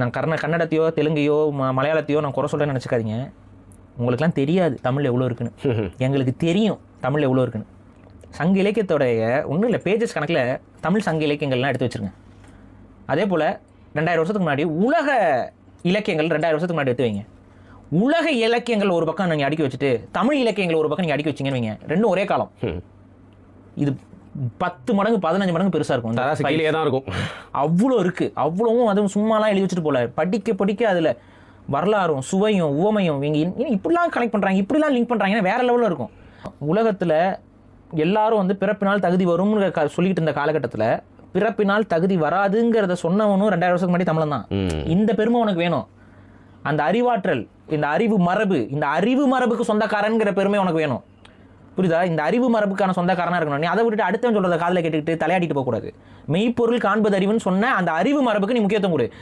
நான் கர்ண கன்னடத்தையோ தெலுங்கையோ ம மலையாளத்தையோ நான் குறை சொல்கிறேன்னு நினச்சிக்காதீங்க. உங்களுக்குலாம் தெரியாது தமிழ் எவ்வளோ இருக்குன்னு. எங்களுக்கு தெரியும் தமிழ் எவ்வளோ இருக்குன்னு. சங்க இலக்கியத்தோடைய ஒன்றும் இல்லை பேஜஸ் கணக்கில் தமிழ் சங்க இலக்கியங்கள்லாம் எடுத்து வச்சிருங்க. அதே போல் ரெண்டாயிரம் வருஷத்துக்கு முன்னாடி உலக இலக்கியங்கள் ரெண்டாயிரம் வருஷத்துக்கு முன்னாடி எடுத்து வைங்க. உலக இலக்கியங்கள் ஒரு பக்கம் நீங்கள் அடுக்கி வச்சுட்டு தமிழ் இலக்கியங்கள் ஒரு பக்கம் நீங்கள் அடுக்கி வச்சிங்கன்னு வைங்க. ரெண்டும் ஒரே காலம். இது பத்து மடங்கு பதினஞ்சு மடங்கு பெருசாக இருக்கும். கீழே தான் இருக்கும். அவ்வளோ இருக்குது அவ்வளவும் அதுவும் சும்மாலாம் எழுதி வச்சுட்டு போல படிக்க படிக்க அதில் வரலாறும் சுவையும் உவமையும் இவங்க இன்- ஏன் இப்படிலாம் கனெக்ட் பண்ணுறாங்க இப்படிலாம் லிங்க் பண்ணுறாங்கன்னா வேற லெவலில் இருக்கும். உலகத்தில் எல்லாரும் வந்து பிறப்பினால் தகுதி வரும்னு க- சொல்லிட்டு இருந்த காலகட்டத்தில் பிறப்பினால் தகுதி வராதுங்கிறத சொன்னவனும் ரெண்டாயிரம் வருஷத்துக்கு முன்னாடி தமிழன் தான். இந்த பெருமை உனக்கு வேணும். அந்த அறிவாற்றல் இந்த அறிவு மரபு இந்த அறிவு மரபுக்கு சொந்தக்காரன்கிற பெருமை உனக்கு வேணும். புரியுதா? இந்த அறிவு மரபுக்கான சொந்தக்காரனா இருக்கணும். நீ அதை விட்டுட்டு அடுத்தவன் சொல்கிறத காதில் கேட்டுக்கிட்டு தலையாடிட்டு போகக்கூடாது. மெய்ப்பொருள் காண்பது அறிவுன்னு சொன்ன அந்த அறிவு மரபுக்கு நீ முக்கியத்துவம் கொடு.